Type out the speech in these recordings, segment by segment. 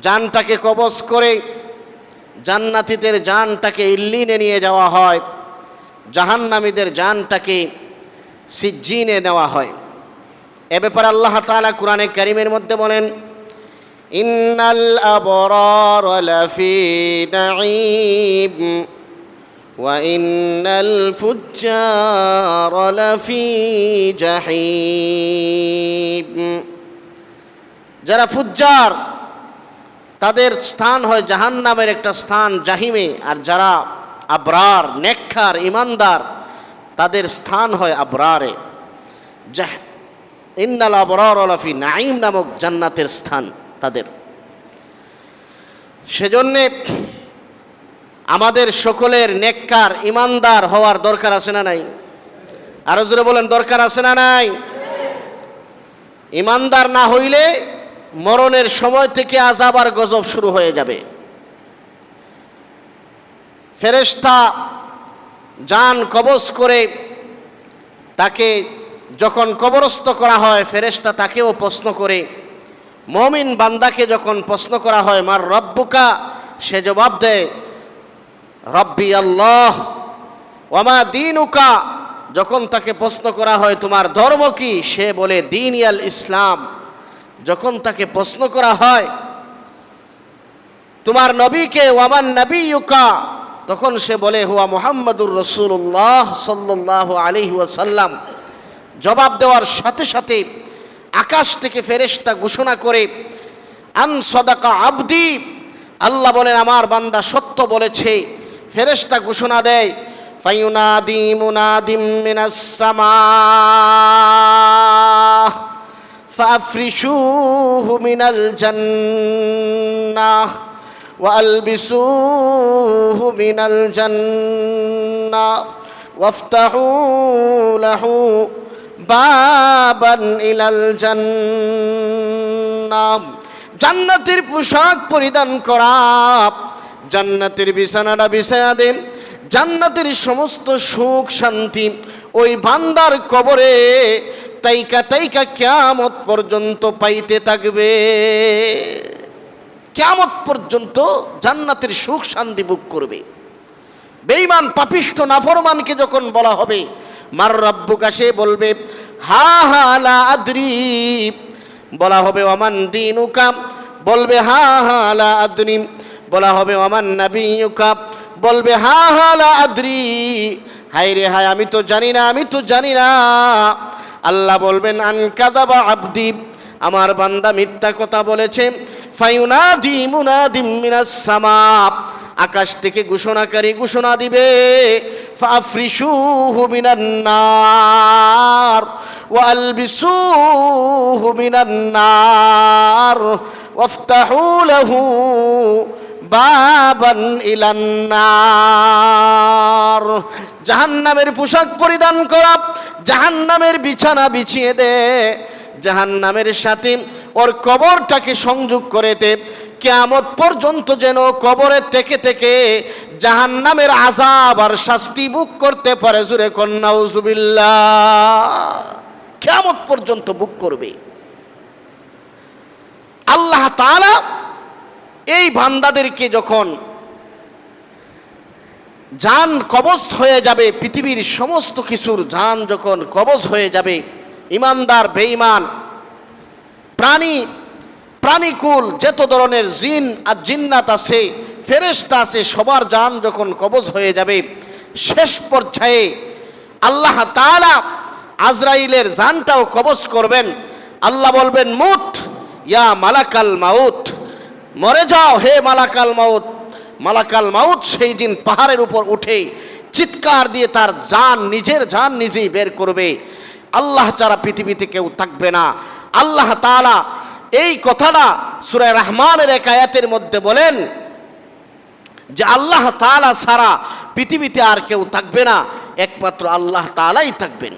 জানটাকে কবজ করে জান্নাতিদের জানটাকে ইল্লিনে নিয়ে যাওয়া হয়, জাহান্নামীদের জানটাকে সিজ্জিনে নেওয়া হয়। এ ব্যাপারে আল্লাহ তাআলা কোরআনে কারিমের মধ্যে বলেন, ইন্নাল আবরার লাফি নাঈম ইন্নাল ফুজ্জার লাফি জাহিম। যারা ফুজ্জার তাদের স্থান হয় জাহান্নামের একটা স্থান জাহিমে, আর যারা আবরার নেকখার ইমানদার, তাদের স্থান হয় আবরারে। জাহ, ইন্নাল আবরার আলাফি নাইম নামক জান্নাতের স্থান তাদের। সেজন্যে আমাদের সকলের নেককার, ইমানদার হওয়ার দরকার আছে না নাই? আরও জোরে বলেন, দরকার আছে না নাই? ইমানদার না হইলে মরণের সময় থেকে আজাব আর গজব শুরু হয়ে যাবে। ফেরেশতা যান কবজ করে তাকে যখন কবরস্থ করা হয়, ফেরেশতা তাকেও প্রশ্ন করে, মমিন বান্দাকে যখন প্রশ্ন করা হয়, মার রব্বুকা? সে জবাব দেয়, রব্বি আল্লাহ ওমা দিনুকা? যখন তাকে প্রশ্ন করা হয়, তোমার ধর্ম কি? সে বলে, দিন ইয়াল ইসলাম। যখন তাকে প্রশ্ন করা হয়, তোমার নবীকে ওয়ামান নবী ইউকা তখন সে বলে, হুয়া মোহাম্মদুর রসুল্লাহ সাল্লাহ আলি সাল্লাম জবাব দেওয়ার সাথে সাথে আকাশ থেকে ফেরেশতা ঘোষণা করে, আন সদাকা আবদি? আল্লাহ বলেন, আমার বান্দা সত্য বলেছে। ফেরেশতা ঘোষণা দেয় ফাইউনাদি মুনাদিম মিনাস সামা। فافرشوه من الجنة وألبسوه من الجنة وافتحوا له بابا إلى الجنة জান্নাতের পোশাক পরিধান করা জান্নাতের বিছানাটা বিছায়া দেন জান্নাতের সমস্ত সুখ শান্তি ওই বান্দার কবরে তাইকা তাইকা কেয়ামত পর্যন্ত পাইতে থাকবে। কেয়ামত পর্যন্ত জান্নাতের সুখ শান্তি ভোগ করবে। বেইমান পাপিষ্ট নাফরমানকে যখন বলা হবে, মার রব্বুকা, সে বলবে, হা হা, লা আদ্রি। বলা হবে অমান দিনুকা। বলবে, হা হা, লা আদ্রি। বলা হবে অমান নাবিয়ুকা। বলবে, হা হা, লা আদ্রি। হায় রে হায়, আমি তো জানি না, আমি তো জানি না। আল্লাহ বলবেন, আন কাদাবা আবদি। আমার বান্দা মিথ্যা কথা বলেছে, ফায়ুনাদি মুনাদিম মিনাস সামা। আকাশ থেকে ঘোষণাকারী ঘোষণা দিবে ফাফরিসুহু মিনান নার ওয়ালবিসুহু মিনান নার ওয়াফতাহু লাহু বাবান ইলান নার। জাহান্নামের পোশাক পরিধান করা, জাহান্নামের বিছানা বিছিয়ে দে। জাহান্নামের সাথে ওর কবরটাকে সংযোগ করে দে। কেয়ামত পর্যন্ত যেন কবরের থেকে থেকে জাহান্নামের আজাব আর শাস্তি বুক করতে পারে জুরে কন্যা কন্যাউজুবিল্লা কেয়ামত পর্যন্ত বুক করবে। আল্লাহ তাআলা এই বান্দাদেরকে যখন যান কবজ হয়ে যাবে, পৃথিবীর সমস্ত কিছুর যান যখন কবজ হয়ে যাবে, ইমানদার, বেঈমান, প্রাণী, প্রাণীকুল, যত ধরনের জিন আর জিন্নাত আছে, ফেরেশতা আছে, সবার যান যখন কবজ হয়ে যাবে, শেষ পর্যায়ে আল্লাহ তাআলা আজরাইলের জানটাও কবজ করবেন। আল্লাহ বলবেন, মুত, ইয়া মালাকাল মাউত। মরে যাও হে মালাকাল মাউত। মালাকাল মাউত সেই দিন পাহাড়ের উপর উঠে চিৎকার দিয়ে তার জান, নিজের জান নিজেই বের করবে। আল্লাহ ছাড়া পৃথিবীতে কেউ থাকবে না। আল্লাহ তালা এই কথাটা সূরা রহমানের এক আয়াতের মধ্যে বলেন যে আল্লাহ তাআলা ছাড়া পৃথিবীতে আর কেউ থাকবে না, একমাত্র আল্লাহ তালাই থাকবেন।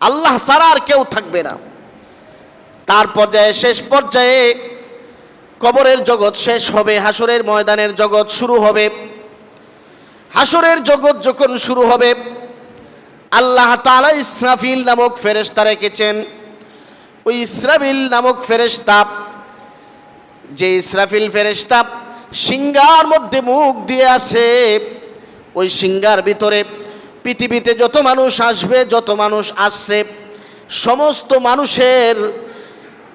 আল্লাহ ছাড়া আর কেউ থাকবে না। তার পর্যায়ে, শেষ পর্যায়ে কবরের জগৎ শেষ হবে হাসরের ময়দানের জগৎ শুরু হবে। হাসরের জগৎ যখন শুরু হবে, আল্লাহ তাআলা ইসরাফিল নামক ফেরেশতা রেখেছেন। ওই ইসরাফিল নামক ফেরেশতা, যে ইসরাফিল ফেরেশতা সিঙ্গার মধ্যে মুখ দিয়ে আসে, ওই সিঙ্গার ভিতরে পৃথিবীতে যত মানুষ আসবে, যত মানুষ আসছে, সমস্ত মানুষের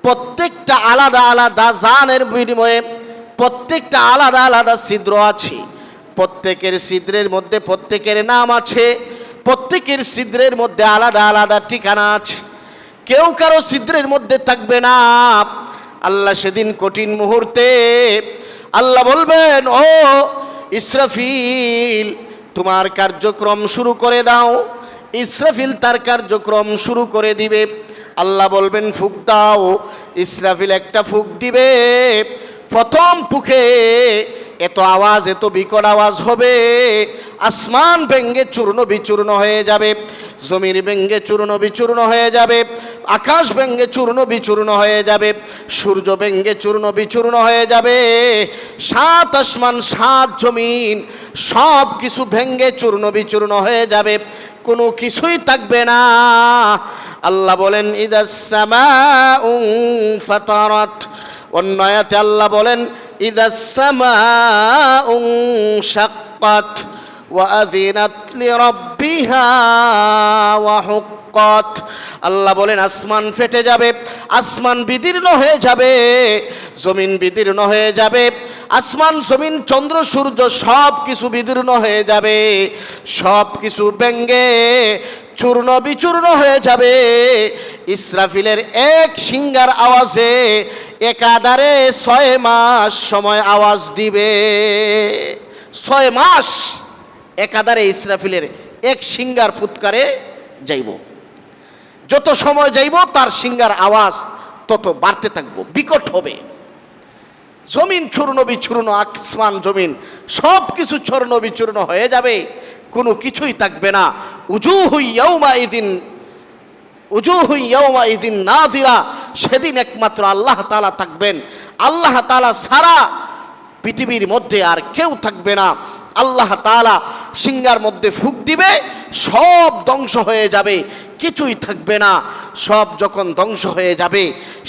প্রত্যেকটা আলাদা আলাদা জানের বিনিময়ে প্রত্যেকটা আলাদা আলাদা ছিদ্র আছে। প্রত্যেকের ছিদ্রের মধ্যে প্রত্যেকের নাম আছে, প্রত্যেকের ছিদ্রের মধ্যে আলাদা আলাদা ঠিকানা আছে। কেউ কারও ছিদ্রের মধ্যে থাকবে না। আল্লাহ সেদিন কঠিন মুহূর্তে আল্লাহ বলবেন, ও ইসরাফিল, তোমার কার্যক্রম শুরু করে দাও। ইসরাফিল তার কার্যক্রম শুরু করে দিবে। আল্লাহ বলবেন, ফুক দাও। ইসরাফিল একটা ফুক দিবে। প্রথম ফুকে এত আওয়াজ, এত বিকট আওয়াজ হবে। আসমান ভেঙ্গে চূর্ণ বিচূর্ণ হয়ে যাবে জমির ভেঙ্গে চূর্ণ বিচূর্ণ হয়ে যাবে, আকাশ ভেঙ্গে চূর্ণ বিচূর্ণ হয়ে যাবে, সূর্য ভেঙ্গে চূর্ণ বিচূর্ণ হয়ে যাবে। সাত আসমান, সাত জমিন সব কিছু ভেঙ্গে চূর্ণ বিচূর্ণ হয়ে যাবে। কোনো কিছুই থাকবে না আল্লাহ বলেন ইদাসমা ফাতারাত অন্য আয়াতে আল্লাহ বলেন ইদাসমা শাক্কাত وأذنت لربها وحقت আল্লাহ বলেন আসমান ফেটে যাবে আসমান বিদীর্ণ হয়ে যাবে জমিন বিদীর্ণ হয়ে যাবে আসমান, জমিন, চন্দ্র, সূর্য সব কিছু বিদীর্ণ হয়ে যাবে। সব কিছু ব্যঙ্গে চূর্ণ বিচূর্ণ হয়ে যাবে। ইসরাফিলের এক সিঙ্গার আওয়াজে একাধারে ছয় মাস সময় আওয়াজ দিবে। ছয় মাস একাধারে ইসরাফিলের এক সিঙ্গার ফুৎকারে যাইব। যত সময় যাইব, তার সিঙ্গার আওয়াজ তত বাড়তে থাকব, বিকট হবে। জমিন চূর্ণ বিচূর্ণ, আসমান জমিন সব কিছু চূর্ণ বিচূর্ণ হয়ে যাবে, কোনো কিছুই থাকবে না। উজু হুইয়াউমা ইদিন উজু হুইয়াউমা ইদিন নাজিরা সেদিন একমাত্র আল্লাহ তালা থাকবেন। আল্লাহ তালা সারা পৃথিবীর মধ্যে আর কেউ থাকবে না। আল্লাহ তালা সিঙ্গার মধ্যে ফুক দিবে, সব ধ্বংস হয়ে যাবে, কিছুই থাকবে না। সব যখন ধ্বংস হয়ে যাবে,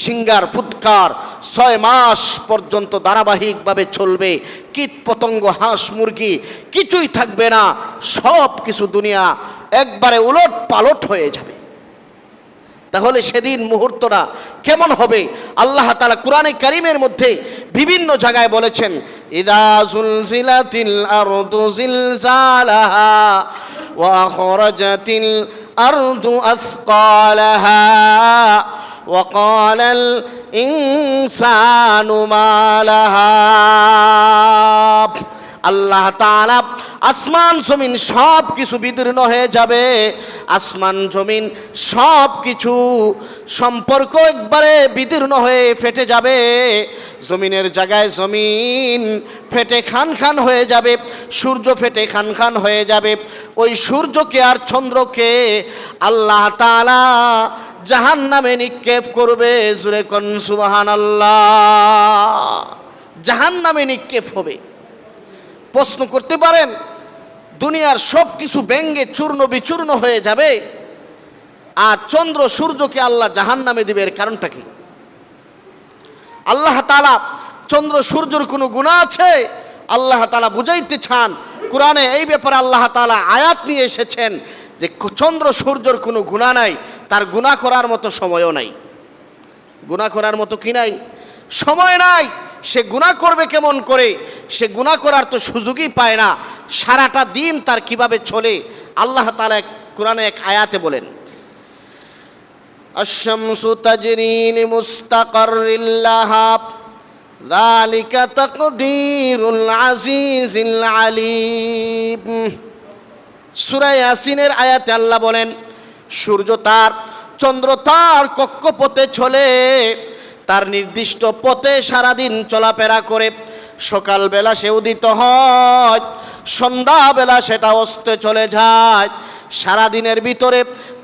সিঙ্গার, ফুৎকার, ছয় মাস পর্যন্ত ধারাবাহিকভাবে চলবে, কীট পতঙ্গ, হাঁস, মুরগি, কিছুই থাকবে না, সব কিছু দুনিয়া একবারে উলট পালট হয়ে যাবে। তাহলে সেদিন মুহূর্তটা কেমন হবে? আল্লাহ তালা কোরআনে কারিমের মধ্যে বিভিন্ন জায়গায় বলেছেন, ইদা الأرض أثقالها وقال الإنسان ما لها আল্লাহ তাআলা আসমান, জমিন সব কিছু বিদীর্ণ হয়ে যাবে। আসমান, জমিন সব কিছু সম্পর্ক একবারে বিদীর্ণ হয়ে ফেটে যাবে। জমিনের জায়গায় জমিন ফেটে খান খান হয়ে যাবে, সূর্য ফেটে খান খান হয়ে যাবে। ওই সূর্যকে আর চন্দ্রকে আল্লাহ তাআলা জাহান নামে নিক্ষেপ করবে। জুরে কন সুবাহান আল্লাহ জাহান নামে নিক্ষেপ হবে। প্রশ্ন করতে পারেন, দুনিয়ার সব কিছু ব্যঙ্গে চূর্ণ বিচূর্ণ হয়ে যাবে, আর চন্দ্র সূর্যকে আল্লাহ জাহান নামে দিবে, এর কারণটা কি? আল্লাহ তালা চন্দ্র সূর্যর কোনো গুণা আছে? আল্লাহ তালা বুঝাইতে চান, কোরআনে এই ব্যাপারে আল্লাহ তালা আয়াত নিয়ে এসেছেন যে চন্দ্র সূর্যর কোনো গুণা নাই, তার গুণা করার মতো সময়ও নাই। গুণা করার মতো কি নাই? সময় নাই। সে গুণা করবে কেমন করে সে গুণা করার তো সুযোগই পায় না সারাটা দিন তার কিভাবে চলে আল্লাহ তালা এক কোরআনে এক আয়াতে বলেন الشمس تجري لمستقر لها ذلك تقدير العزيز العليم সূরা ইয়াসিনের আয়াতে আল্লাহ বলেন সূর্য তার চন্দ্র তার কক্ষপথে চলে তার নির্দিষ্ট পথে সারাদিন চলাফেরা করে সকালবেলা সে উদিত হয়, সন্ধ্যাবেলা সেটা অস্তে চলে যায়। সারাদিনের ভিতরে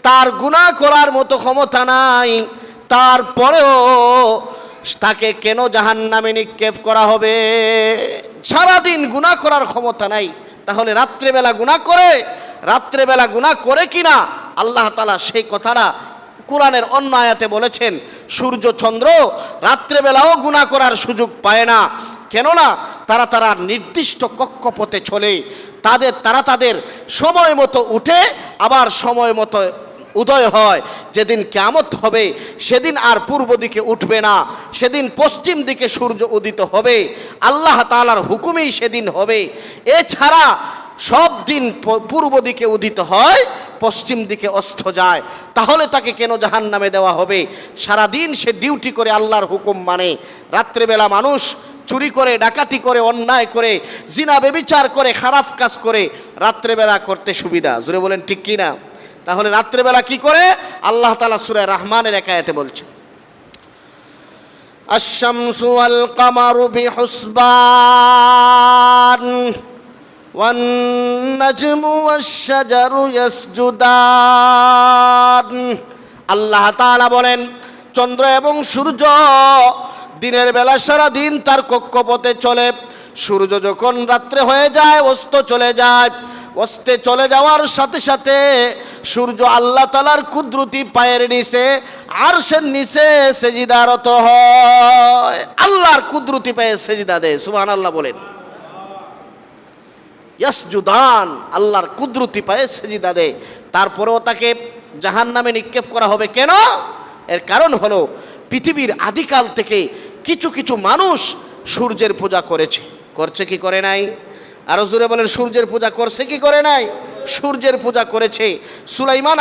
তার গুণা করার মতো ক্ষমতা নাই। তারপরেও তাকে কেন জাহান নামে নিক্ষেপ করা হবে? সারাদিন গুণা করার ক্ষমতা নাই। তাহলে রাত্রেবেলা গুণা করে? রাত্রেবেলা গুণা করে কিনা? আল্লাহ তালা সেই কথাটা কোরআনের অন্য আয়াতে বলেছেন, সূর্য চন্দ্র রাত্রেবেলাও গুণা করার সুযোগ পায় না। কেননা তারা তারা নির্দিষ্ট কক্ষপথে চলে, তাদের তারা তাদের সময় মতো উঠে আবার সময় মতো উদয় হয়। যেদিন কেমত হবে, সেদিন আর পূর্ব দিকে উঠবে না। সেদিন পশ্চিম দিকে সূর্য উদিত হবে। আল্লাহ তালার হুকুমেই সেদিন হবে। এছাড়া সব দিন পূর্ব দিকে উদিত হয় পশ্চিম দিকে অস্ত যায় তাহলে তাকে কেন জাহান নামে দেওয়া হবে সারাদিন সে ডিউটি করে আল্লাহর হুকুম মানে রাত্রেবেলা মানুষ চুরি করে ডাকাতি করে অন্যায় করে জিনা বেবিচার করে খারাপ কাজ করে রাত্রেবেলা করতে সুবিধা জুড়ে বলেন ঠিক কি না তাহলে রাত্রেবেলা কি করে আল্লাহ তালা সুরায় রহমানের একায়াতে বলছেন الشمس والقمر بحسبان والنجم والشجر يسجدان আল্লাহ তাআলা বলেন চন্দ্র এবং সূর্য দিনের বেলা সারা দিন তার কক্ষপথে চলে সূর্য যখন রাত্রে হয়ে যায় অস্ত চলে যায় অস্তে চলে যাওয়ার সাথে সাথে সূর্য আল্লাহ তালার কুদরতি পায়ের নিচে আরশের নিচে সেজিদারত হয় আল্লাহর কুদরতি পায়ে সেজিদা দেয় সুবহান আল্লাহ বলেন ইয়াসজুদান, আল্লাহর কুদরতি পায়ে সেজিদা দেয়। তারপরেও তাকে জাহান নামে নিক্ষেপ করা হবে কেন? এর কারণ হলো, পৃথিবীর আদিকাল থেকে কিছু কিছু মানুষ সূর্যের পূজা করেছে। করছে কি করে নাই? আরও জোরে বলেন, সূর্যের পূজা করছে কি করে নাই? সূর্যের পূজা করেছে। সুলাইমান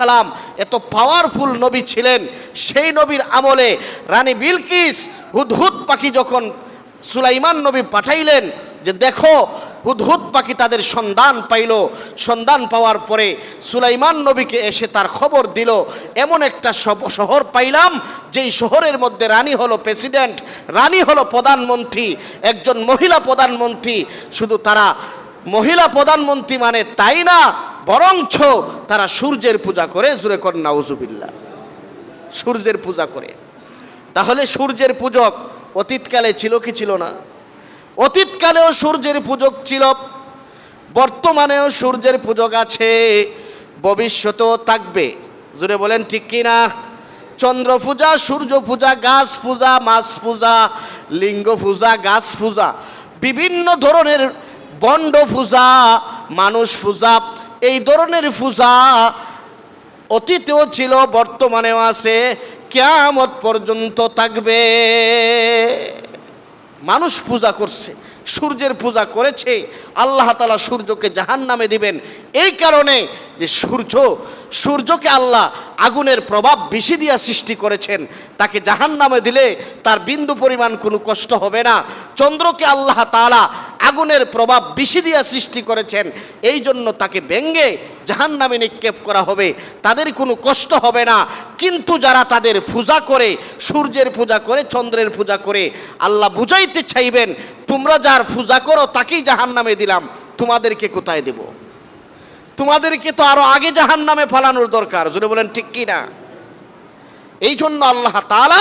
সালাম এত পাওয়ারফুল নবী ছিলেন, সেই নবীর আমলে রানী বিলকিস হুদহুদ পাখি যখন সুলাইমান নবী পাঠাইলেন, যে দেখো হুদহুদ পাখি তাদের সন্ধান পাইল। সন্ধান পাওয়ার পরে সুলাইমান নবীকে এসে তার খবর দিল, এমন একটা শহর পাইলাম, যেই শহরের মধ্যে রানী হলো প্রেসিডেন্ট, রানী হলো প্রধানমন্ত্রী, একজন মহিলা প্রধানমন্ত্রী। শুধু তারা মহিলা প্রধানমন্ত্রী মানে তাই না, বরঞ্চ তারা সূর্যের পূজা করে, জুরে কর নাউজুবিল্লা সূর্যের পূজা করে। তাহলে সূর্যের পূজক অতীতকালে ছিল কি ছিল না? অতীতকালেও সূর্যের পূজক ছিল, বর্তমানেও সূর্যের পূজক আছে, ভবিষ্যতেও থাকবে। জুড়ে বলেন, ঠিক কি না? চন্দ্র পূজা, সূর্য পূজা, গাছ পূজা, মাছ পূজা, লিঙ্গ পূজা, গাছ পূজা, বিভিন্ন ধরনের বন্ড পূজা, মানুষ পূজা, এই ধরনের পূজা অতীতেও ছিল, বর্তমানেও আছে, কেয়ামত পর্যন্ত থাকবে। মানুষ পূজা করছে, সূর্যের পূজা করেছে, আল্লাহ তালা সূর্যকে জাহান নামে দিবেন। এই কারণে যে সূর্য, সূর্যকে আল্লাহ আগুনের প্রভাব বেশি দিয়া সৃষ্টি করেছেন, তাকে জাহান নামে দিলে তার বিন্দু পরিমাণ কোনো কষ্ট হবে না। চন্দ্রকে আল্লাহ তালা আগুনের প্রভাব বেশি দিয়া সৃষ্টি করেছেন এই জন্য তাকে ব্যঙ্গে জাহান নামে নিক্ষেপ করা হবে, তাদের কোনো কষ্ট হবে না। কিন্তু যারা তাদের পূজা করে, সূর্যের পূজা করে, চন্দ্রের পূজা করে, আল্লাহ বুঝাইতে চাইবেন, তোমরা যার পূজা করো, তাকেই জাহান নামে দিলাম, তোমাদেরকে কোথায় দেব? তোমাদেরকে তো আরও আগে জাহান নামে ফালানোর দরকার যদি বলেন ঠিক কি না? এই জন্য আল্লাহ তাআলা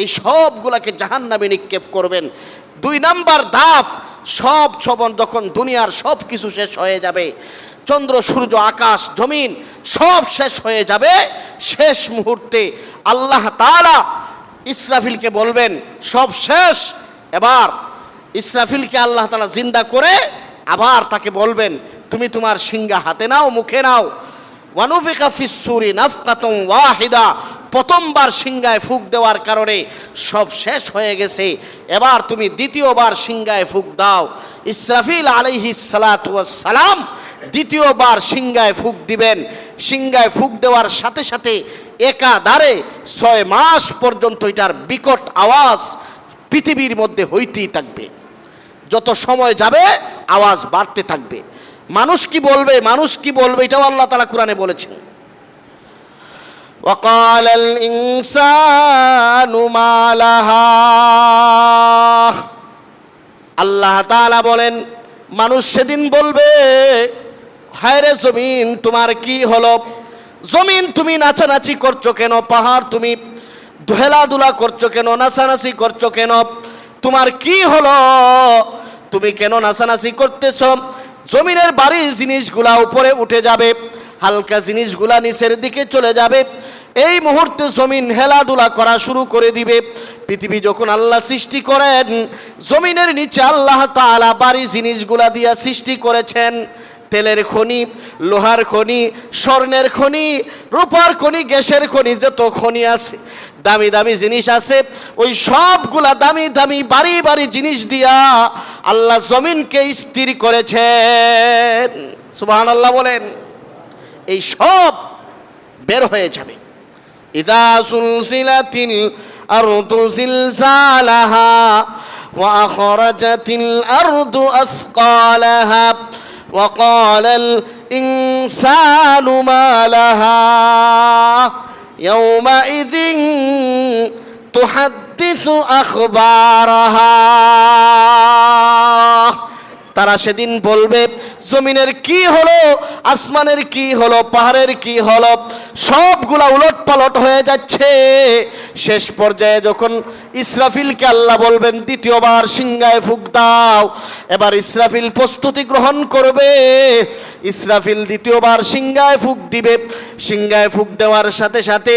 এই সবগুলাকে জাহান নামে নিক্ষেপ করবেন। দুই নাম্বার দাফ, সব ছবন যখন দুনিয়ার সব কিছু শেষ হয়ে যাবে চন্দ্র, সূর্য, আকাশ, জমিন সব শেষ হয়ে যাবে। শেষ মুহূর্তে আল্লাহ তাআলা ইসরাফিলকে বলবেন, সব শেষ। এবার ইসরাফিলকে আল্লাহ তালা জিন্দা করে আবার তাকে বলবেন, তুমি তোমার সিংহা হাতে নাও, মুখে নাও। ওয়ানুফিকা ফিসুরি নাফকাতম ওয়াহিদা। প্রথমবার সিংগায় ফুক দেওয়ার কারণে সব শেষ হয়ে গেছে। এবার তুমি দ্বিতীয়বার সিংগায় ফুক দাও। ইসরাফিল আলাইহি সালাম দ্বিতীয়বার সিংগায় ফুক দিবেন সিংগায় ফুক দেওয়ার সাথে সাথে একাধারে ছয় মাস পর্যন্ত এটার বিকট আওয়াজ পৃথিবীর মধ্যে হইতেই থাকবে যত সময় যাবে আওয়াজ বাড়তে থাকবে মানুষ কি বলবে মানুষ কি বলবে এটাও আল্লাহ তালা কোরআনে বলেছেন وقال الإنسان ما لها আল্লাহ তাআলা বলেন মানুষ সেদিন বলবে হায় রে জমিন, তোমার কি হলো? জমিন তুমি নাচানাচি করছ কেন? পাহাড় তুমি ধেলাধুলা করছ কেন? নাচানাচি করছ কেন? তোমার কি হলো? তুমি কেন নাচানাচি করতেছ? জমিনের বাড়ির জিনিসগুলা উপরে উঠে যাবে, হালকা জিনিসগুলা নিচের দিকে চলে যাবে। এই মুহূর্তে জমিন হেলাধুলা করা শুরু করে দিবে। পৃথিবী যখন আল্লাহ সৃষ্টি করেন, জমিনের নিচে আল্লাহ তাআলা বাড়ি জিনিসগুলা দিয়া সৃষ্টি করেছেন। তেলের খনি, লোহার খনি, স্বর্ণের খনি, রূপার খনি, গ্যাসের খনি, যত খনি আছে, দামি দামি জিনিস আছে, ওই সবগুলা দামি দামি, বাড়ি বাড়ি জিনিস দিয়া আল্লাহ জমিনকে স্থির করেছেন। সুবহান আল্লাহ বলেন, এই সব বের হয়ে যাবে। ইদা সুলসিলাতিল আরদু জিলজালাহা ওয়া আখরাজাতিল আরদু আসকালাহা وقال الإنسان ما لها يومئذ تحدث أخبارها তারা সেদিন বলবে জমিনের কি হলো, আসমানের কি হলো, পাহাড়ের কি হলো, সবগুলা উলট পালট হয়ে যাচ্ছে। শেষ পর্যায়ে যখন ইসরাফিলকে আল্লাহ বলবেন, দ্বিতীয়বার সিংহায় ফুক দাও। এবার ইসরাফিল প্রস্তুতি গ্রহণ করবে। ইসরাফিল দ্বিতীয়বার সিংহায় ফুক দিবে। সিংহায় ফুক দেওয়ার সাথে সাথে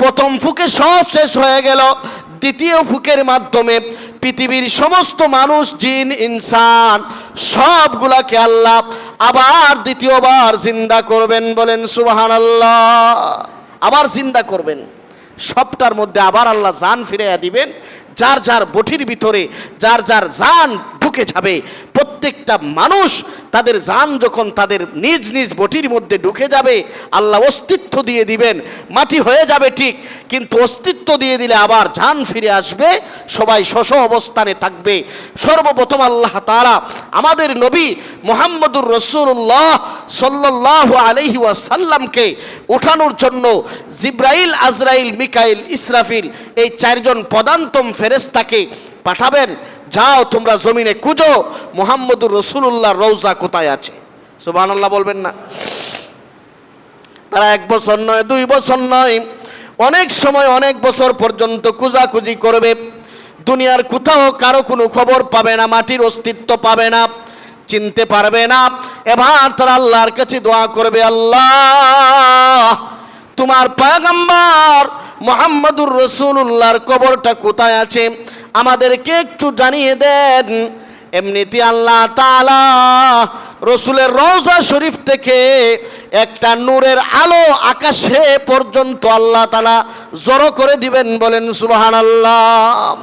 প্রথম ফুকে সব শেষ হয়ে গেল। দ্বিতীয় ফুকের মাধ্যমে পৃথিবীর সমস্ত মানুষ, জিন, ইনসান, সবগুলাকে আল্লাহ আবার দ্বিতীয়বার জিন্দা করবেন বলেন সুবাহান আল্লাহ আবার জিন্দা করবেন। সবটার মধ্যে আবার আল্লাহ জান ফিরাইয়া দিবেন। যার যার বটির ভিতরে, যার যার জান ঢুকে যাবে, প্রত্যেকটা মানুষ তাদের যান যখন তাদের নিজ নিজ বটির মধ্যে ঢুকে যাবে, আল্লাহ অস্তিত্ব দিয়ে দিবেন, মাটি হয়ে যাবে ঠিক, কিন্তু অস্তিত্ব দিয়ে দিলে আবার জান ফিরে আসবে, সবাই শশ অবস্থানে থাকবে। সর্বপ্রথম আল্লাহ তারা আমাদের নবী মোহাম্মদুর রসুল্লাহ সাল্লাহ আলহি ওয়াসাল্লামকে উঠানোর জন্য জিব্রাইল, আজরাইল, মিকাইল, ইসরাফিল এই চারজন পদান্তম ফেরেস্তাকে পাঠাবেন। যাও, তোমরা জমিনে কুজো, মোহাম্মদুর রসুল্লাহ রৌজা কোথায় আছে? সুবাহ বলবেন না। তারা এক বছর নয়, দুই বছর নয়, অনেক সময়, অনেক বছর পর্যন্ত কুজাকুজি করবে। দুনিয়ার কোথাও কারও কোনো খবর পাবে না, মাটির অস্তিত্ব পাবে না, চিনতে পারবে না। এবার তারা আল্লাহর কাছে দোয়া করবে, আল্লাহ, তোমার পয়গম্বর মোহাম্মদুর রসুল্লাহর কবরটা কোথায় আছে? আমাদেরকে একটু জানিয়ে দেন। এমনিতে আল্লাহ তালা রসুলের রওজা শরীফ থেকে একটা নূরের আলো আকাশে পর্যন্ত আল্লাহ তালা জড়ো করে দিবেন বলেন সুবাহান আল্লাহ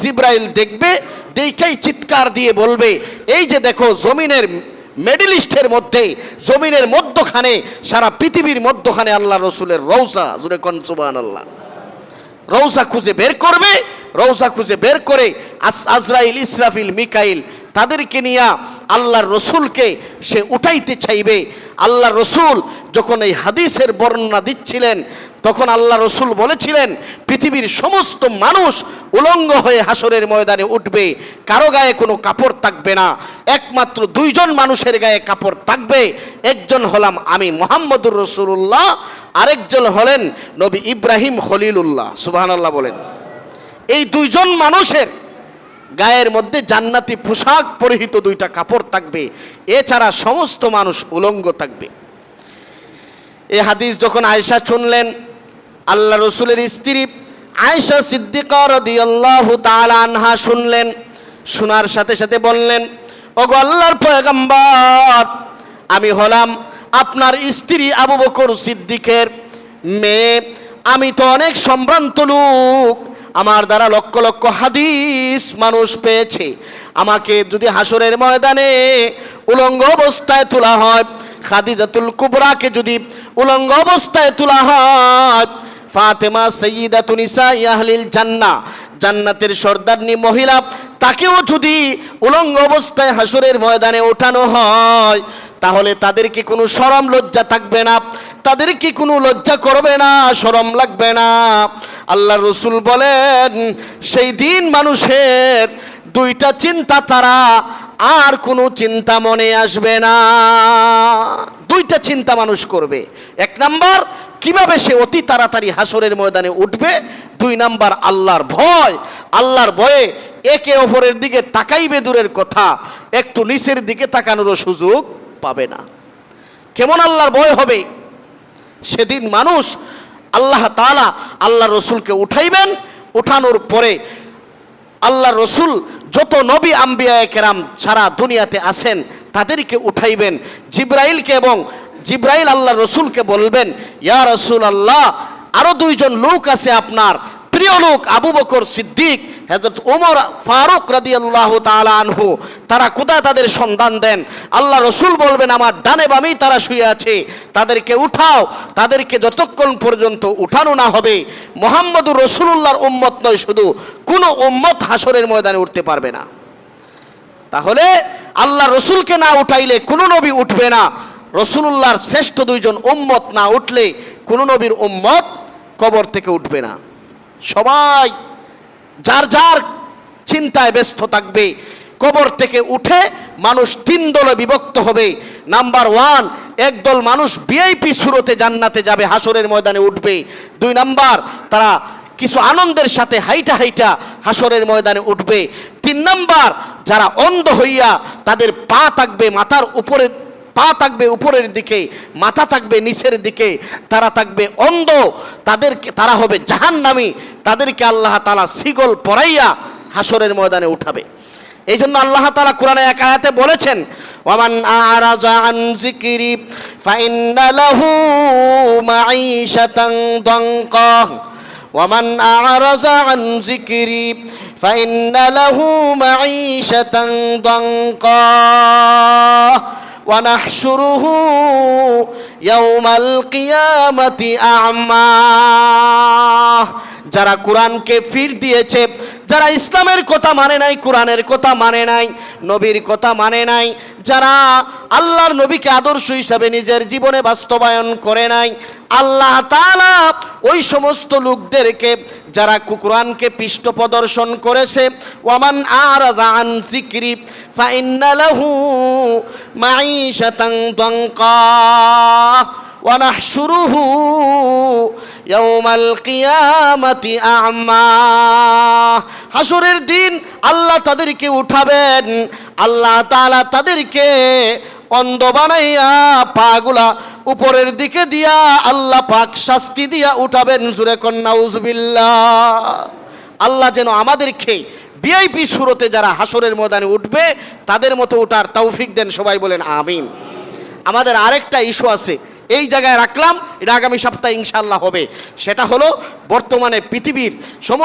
জিব্রাইল দেখবে দেখেই চিৎকার দিয়ে বলবে, এই যে দেখো, জমিনের মেডেলিস্টের মধ্যে, জমিনের মধ্যখানে, সারা পৃথিবীর মধ্যখানে আল্লাহ রসুলের রৌসা জুড়ে কন সুবাহান আল্লাহ রৌসা খুঁজে বের করবে রৌসা খুঁজে বের করে আস- আজরাইল, ইসরাফিল, মিকাইল, তাদেরকে নিয়ে আল্লাহর রসুলকে সে উঠাইতে চাইবে। আল্লাহ রসুল যখন এই হাদিসের বর্ণনা দিচ্ছিলেন, তখন আল্লাহ রসুল বলেছিলেন, পৃথিবীর সমস্ত মানুষ উলঙ্গ হয়ে হাসরের ময়দানে উঠবে, কারও গায়ে কোনো কাপড় থাকবে না। একমাত্র দুইজন মানুষের গায়ে কাপড় থাকবে, একজন হলাম আমি মোহাম্মদুর রসুল্লাহ আরেকজন হলেন নবী ইব্রাহিম খলিলুল্লাহ। সুবহানাল্লাহ বলেন। এই দুইজন মানুষের গায়ের মধ্যে জান্নাতি পোশাক পরিহিত দুইটা কাপড় থাকবে। এছাড়া সমস্ত মানুষ উলঙ্গ থাকবে। এ হাদিস যখন আয়েশা শুনলেন, আল্লাহ রসুলের স্ত্রী আয়েশা সিদ্দিকা রাদিয়াল্লাহু তাআলা আনহা শুনলেন, শোনার সাথে সাথে বললেন, ওগো আল্লাহর পয়গম্বর, আমি হলাম আপনার স্ত্রী আবু বকর সিদ্দিকের মেয়ে। আমি তো অনেক সম্ভ্রান্ত লোক আমার দ্বারা লক্ষ লক্ষ হাদিস মানুষ পেয়েছে। আমাকে যদি হাসরের ময়দানে উলঙ্গ অবস্থায় তোলা হয়, খাদিজাতুল কুবরাকে যদি উলঙ্গ অবস্থায় তোলা হয়, ফাতেমা সৈয়দাতুন নিসা আহলিল জান্নাহ জান্নাতের সর্দারনি মহিলা, তাকেও যদি উলঙ্গ অবস্থায় হাসরের ময়দানে ওঠানো হয়, তাহলে তাদের কি কোনো সরম লজ্জা থাকবে না? তাদের কি কোনো লজ্জা করবে না? সরম লাগবে না? আল্লাহ রসুল বলেন, সেই দিন মানুষের দুইটা চিন্তা তারা, আর কোনো চিন্তা মনে আসবে না। দুইটা চিন্তা মানুষ করবে। এক নাম্বার, কীভাবে সে অতি তাড়াতাড়ি হাসরের ময়দানে উঠবে? দুই নাম্বার, আল্লাহর ভয়। আল্লাহর ভয়ে একে অপরের দিকে তাকাইবে দূরের কথা, একটু নিচের দিকে তাকানোরও সুযোগ পাবে না। কেমন আল্লাহর ভয় হবে? সেদিন মানুষ আল্লাহ তাআলা আল্লাহ রসুলকে উঠাইবেন, উঠানোর পরে আল্লাহ রসুল যত নবী আম্বিয়া কেরাম সারা দুনিয়াতে আসেন তাদেরকে উঠাইবেন। জিব্রাইলকে এবং জিব্রাইল আল্লাহ রসুলকে বলবেন, ইয়া রসুল আল্লাহ আরও দুইজন লোক আছে আপনার প্রিয় লোক আবু বকর সিদ্দিক হজরত ওমর ফারুক রাদি আল্লাহ আনহু, তারা কোথায় তাদের সন্ধান দেন? আল্লাহ রসুল বলবেন, আমার ডানে বামেই তারা শুয়ে আছে। তাদেরকে উঠাও। তাদেরকে যতক্ষণ পর্যন্ত উঠানো না হবে, মোহাম্মদুর রসুল্লাহর উম্মত নয়, শুধু কোনো উম্মত হাসরের ময়দানে উঠতে পারবে না। তাহলে আল্লাহ রসুলকে না উঠাইলে কোনো নবী উঠবে না। রসুলুল্লাহর শ্রেষ্ঠ দুইজন উম্মত না উঠলে কোনো নবীর উম্মত কবর থেকে উঠবে না। সবাই যার যার চিন্তায় ব্যস্ত থাকবে, কবর থেকে উঠে মানুষ তিন দলে বিভক্ত হবে। নাম্বার ওয়ান একদল মানুষ বিআইপি সুরতে জান্নাতে যাবে হাসরের ময়দানে উঠবে। দুই নাম্বার, তারা কিছু আনন্দের সাথে হাইটা হাইটা হাসরের ময়দানে উঠবে। তিন নাম্বার, যারা অন্ধ হইয়া তাদের পা থাকবে মাথার উপরে পা থাকবে উপরের দিকে, মাথা থাকবে নিচের দিকে, তারা থাকবে অন্ধ। তাদেরকে, তারা হবে জাহান্নামী। তাদেরকে আল্লাহ তালা সিগল পরাইয়া হাসরের ময়দানে উঠাবে। এই জন্য আল্লাহ তালা কোরআনে এক আয়াতে বলেছেন, ওয়ামান আরাজা আন জিকিরি ফাইন্না লাহু মাঈশাতান দাঙ্কা। ওয়ামান আরাজা আন জিকিরি লাহু মাঈশাতান দাঙ্কা। ونحشره يوم القيامة أعمى যারা কোরআনকে ফির দিয়েছে যারা ইসলামের কথা মানে নাই কোরআনের কথা মানে নাই নবীর কথা মানে নাই যারা আল্লাহর নবীকে আদর্শ হিসাবে নিজের জীবনে বাস্তবায়ন করে নাই আল্লাহ তাআলা ওই সমস্ত লোকদেরকে যারা কুকুরানকে পৃষ্ঠ প্রদর্শন করেছে, ওয়ামান আরাজা আন জিক্রি ফাইন্না লাহু মাঈশাতান দাঙ্কা, ওয়া নাহশুরুহু ইয়াউমাল কিয়ামাতি আ'মা। হাসরের দিন আল্লাহ তাদেরকে উঠাবেন, আল্লাহ তাআলা তাদেরকে অন্ধ বানাইয়া পাগুলা উপরের দিকে দিয়া আল্লাহ পাক শাস্তি দিয়া উঠাবেন। সুরে কন্যা উজবিল্লাহ আল্লাহ যেন আমাদেরকে বিআইপি সুরতে যারা হাসরের ময়দানে উঠবে, তাদের মতো উঠার তৌফিক দেন, সবাই বলেন আমিন। আমাদের আরেকটা ইস্যু আছে, এই জায়গায় রাখলাম, এটা আগামী সপ্তাহে ইনশাল্লাহ হবে। সেটা হলো, বর্তমানে পৃথিবীর সম